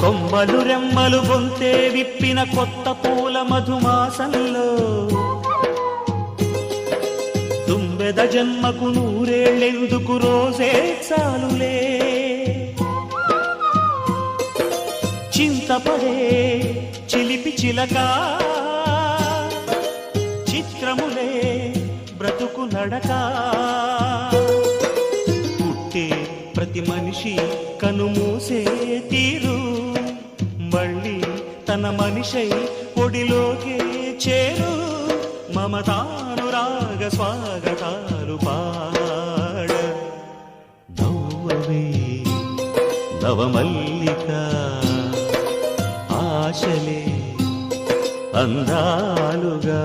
కొమ్మలు రెమ్మలు గొంతే విప్పిన కొత్త పూల మధుమాసంలో. తుంబెద జన్మకు నూరేళ్ళెందుకు రోజే చాలులే. చింతపడే చిలిపి చిలక చిత్రములే బ్రతుకు నడక. పుట్టే ప్రతి మనిషి కనుమూసే తీరు. తన మనిషై ఒడిలోకే చేరు. మమతానురాగ స్వాగతాలు పాడ. నవ్వవే నవమల్లిక ఆశలే అందాలుగా.